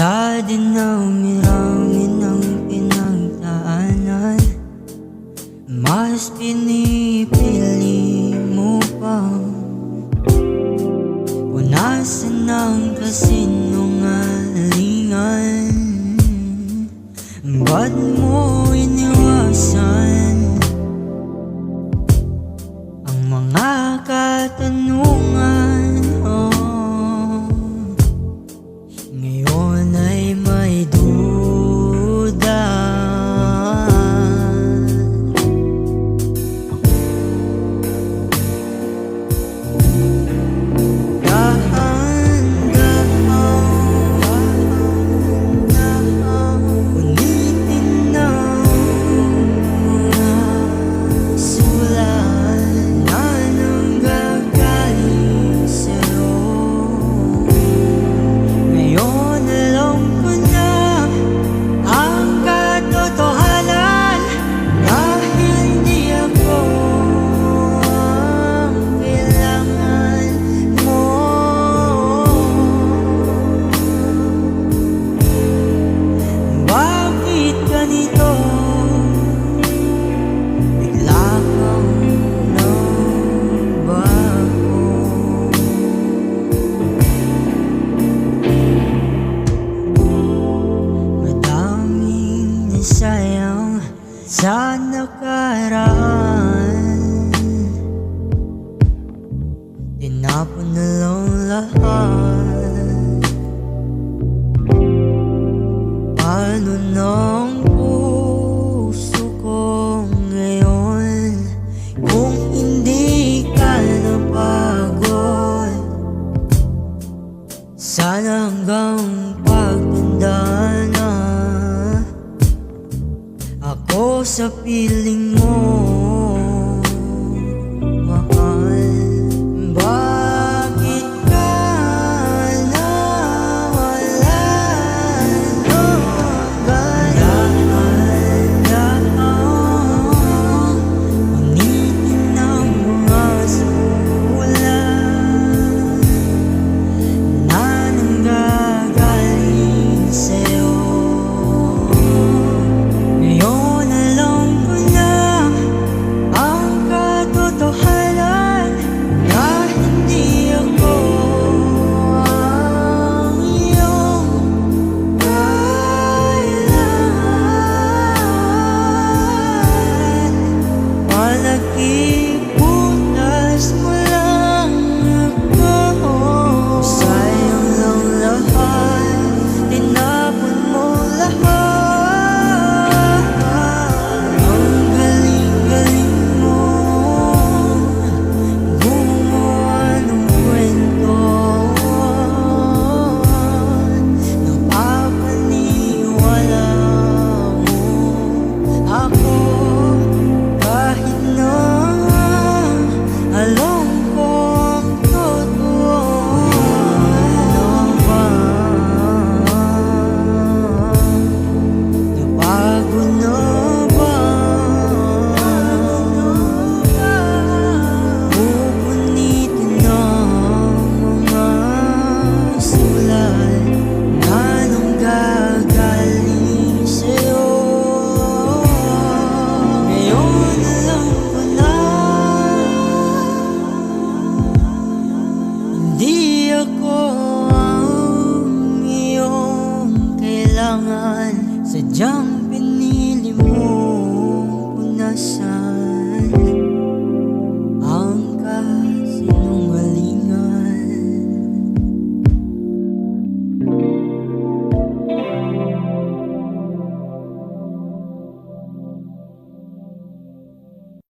Sa dinamirangin ang pinagdaanan. Mas pinipili mo pa. Punasan ang kasinungalingan. Ba't mo iniwasan? Ang mga katanungan sa piling mo.